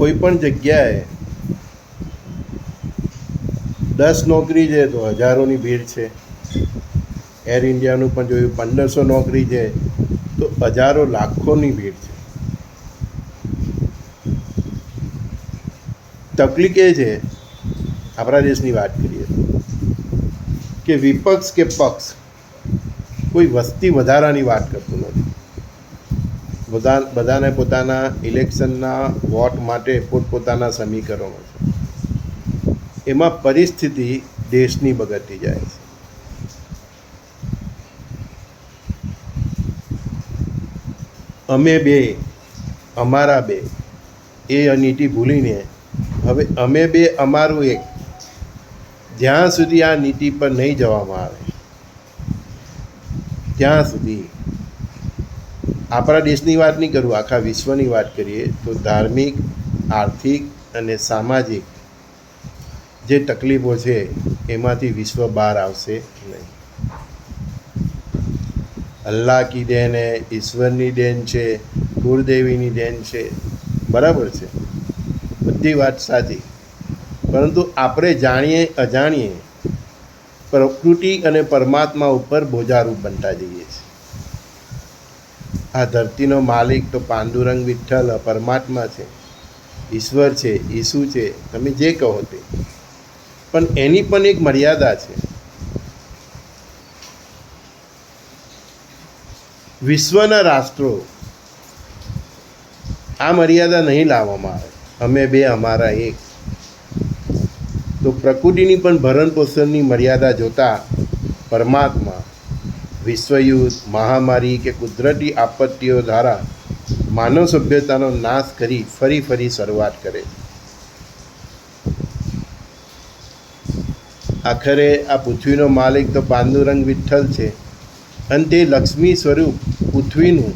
કોઈ પણ જગ્યાએ દસ નોકરી છે તો હજારોની ભીડ છે. એર ઇન્ડિયાનું પણ જોયું, પંદરસો નોકરી છે, તો હજારો લાખોની ભીડ છે. તકલીફ એ છે, આપણા દેશની વાત કરીએ કે વિપક્ષ કે પક્ષ કોઈ વસ્તી વધારાની વાત કરતું બધા બધાને પોતાના ઇલેક્શનના વોટ માટે પોતપોતાના સમીકરણો છે. એમાં પરિસ્થિતિ દેશની બગડતી જાય છે. અમે બે, અમારા બે, એ નીતિ ભૂલીને, હવે અમે બે, અમારું એક, જ્યાં સુધી આ નીતિ પર નહીં જવામાં આવે, ત્યાં સુધી આપણા દેશની વાત નહીં કરું, આખા વિશ્વની વાત કરીએ, તો ધાર્મિક, આર્થિક અને સામાજિક જે તકલીફો છે, એમાંથી વિશ્વ બહાર આવશે નહીં. અલ્લાહ કી દેન એ ઈશ્વરની દેન છે, કુળદેવીની દેન છે, બરાબર છે. બધી વાત સાચી. પરંતુ આપણે જાણીએ, અજાણીએ, પ્રકૃતિ અને પરમાત્મા ઉપર બોજારૂપ બનતા જઈએ છીએ. આ ધરતીનો માલિક તો પાંડુરંગ વિઠ્ઠલ, પરમાત્મા છે. ઈશ્વર છે, ઈસુ છે, તમે જે કહો તે. પણ એની પણ એક મર્યાદા છે. વિશ્વના રાષ્ટ્રો આ મર્યાદા નહીં લાવવામાં આવે. અમે બે, અમારા એક. તો પ્રકૃતિની પણ ભરણ પોષણની મર્યાદા જોતા પરમાત્મા વિશ્વયુદ્ધ, મહામારી કે કુદરતી આપત્તિઓ દ્વારા માનવ સભ્યતાનો નાશ કરી ફરી ફરી શરૂઆત કરે. આખરે આ પૃથ્વીનો માલિક તો પાંડુરંગ વિઠ્ઠલ છે. અને તે લક્ષ્મી સ્વરૂપ પૃથ્વીનું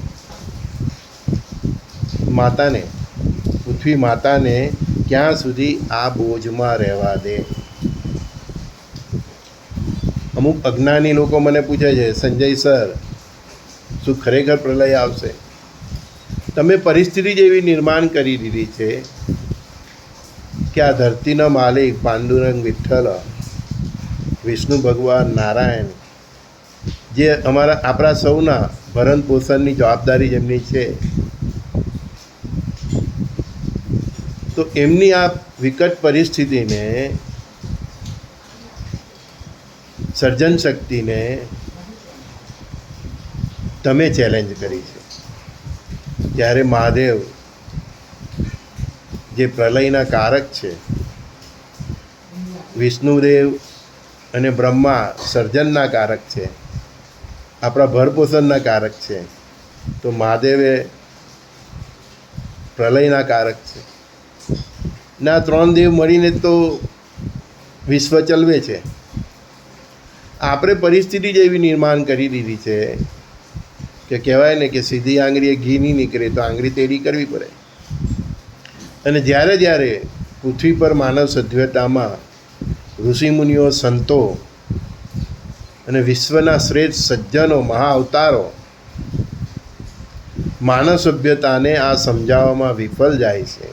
માતાને, પૃથ્વી માતાને ક્યાં સુધી આ બોજમાં રહેવા દે? અમુક અજ્ઞાની લોકો મને પૂછે છે, સંજય સર, શું ખરેખર પ્રલય આવશે? તમે પરિસ્થિતિ જેવી નિર્માણ કરી દીધી છે કે આ ધરતીનો માલિક પાંડુરંગ વિઠ્ઠલ, વિષ્ણુ ભગવાન નારાયણ, જે અમારા આપણા સૌના ભરણ પોષણની જવાબદારી જેમની છે. તો એમની આ વિકટ પરિસ્થિતિને સર્જન શક્તિને તમે ચેલેન્જ કરી છે. જ્યારે મહાદેવ જે પ્રલયના કારક છે, વિષ્ણુદેવ અને બ્રહ્મા સર્જનના કારક છે, આપણા ભરપોષણના કારક છે, તો મહાદેવે પ્રલયના કારક છે. ના ત્રણ દેવ મળીને તો વિશ્વ ચલવે છે. આપણે પરિસ્થિતિ જ એવી નિર્માણ કરી દીધી છે કે કહેવાય ને કે સીધી આંગળીએ ઘી નહીં નીકળે તો આંગળી તેડી કરવી પડે. અને જ્યારે જ્યારે પૃથ્વી પર માનવ સભ્યતામાં ઋષિમુનિઓ સંતો અને વિશ્વના શ્રેષ્ઠ સજ્જનો, મહા અવતારો માનવ સભ્યતાને આ સમજાવવામાં વિફળ જાય છે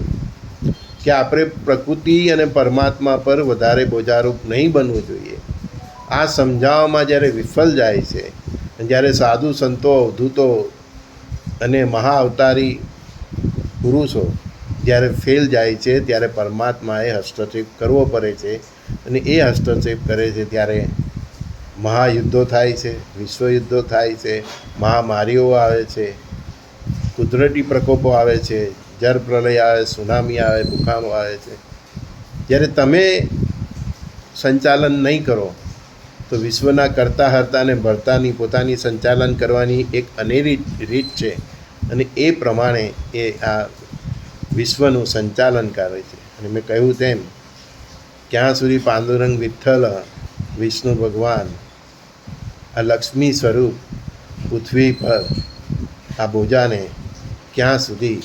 કે આપણે પ્રકૃતિ અને પરમાત્મા પર વધારે બોજારૂપ નહીં બનવું જોઈએ. આ સમજાવવામાં જ્યારે વિફળ જાય છે જ્યારે સાધુ સંતો, અવધૂતો અને મહા અવતારી પુરુષો જ્યારે ફેલ જાય છે, ત્યારે પરમાત્માએ હસ્તક્ષેપ કરવો પડે છે, અને એ હસ્તક્ષેપ કરે છે ત્યારે મહાયુદ્ધો થાય છે, વિશ્વયુદ્ધો થાય છે, મહામારીઓ આવે છે, કુદરતી પ્રકોપો આવે છે, જળ પ્રલય આવે, સુનામી આવે ભૂકંપ આવે છે. જ્યારે તમે સંચાલન નહીં કરો તો વિશ્વના કરતા હર્તાને ભરતાની પોતાની સંચાલન કરવાની એક અનેરી રીત છે અને એ પ્રમાણે એ આ વિશ્વનું સંચાલન કરે છે. અને મેં કહ્યું તેમ, ક્યાં સુધી પાંડુરંગ વિઠ્ઠલ, વિષ્ણુ ભગવાન, આ લક્ષ્મી સ્વરૂપ પૃથ્વી પર આ બોજાને ક્યાં સુધી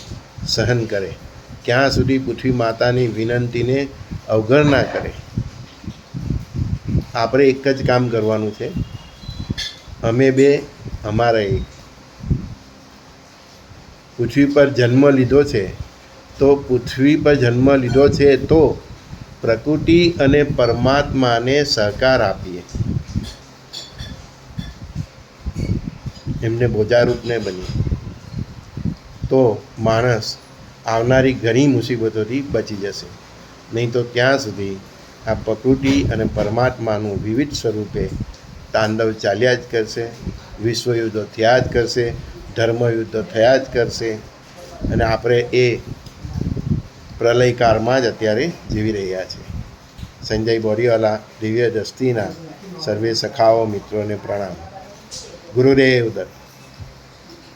સહન કરે? ક્યાં સુધી પૃથ્વી માતાની વિનંતીને અવગણના કરે? આપણે એક જ કામ કરવાનું છે. અમે બે, અમારા એક. પૃથ્વી પર જન્મ લીધો છે. તો પૃથ્વી પર જન્મ લીધો છે તો પ્રકૃતિ અને પરમાત્માને સહકાર આપીએ. એમને બોજારૂપને બનીએ તો માણસ આવનારી ઘણી મુસીબતોથી બચી જશે. નહીં તો ત્યાં સુધી આ પ્રકૃતિ અને પરમાત્માનું વિવિધ સ્વરૂપે તાંડવ ચાલ્યા જ કરશે, વિશ્વયુદ્ધો થયા જ કરશે, ધર્મયુદ્ધો થયા જ કરશે, અને આપણે એ પ્રલયકાળમાં જ અત્યારે જીવી રહ્યા છે સંજય બોરીવાલા દિવ્ય દ્રષ્ટિના સર્વે સખાઓ મિત્રોને પ્રણામ. ગુરુદેવ દત્ત.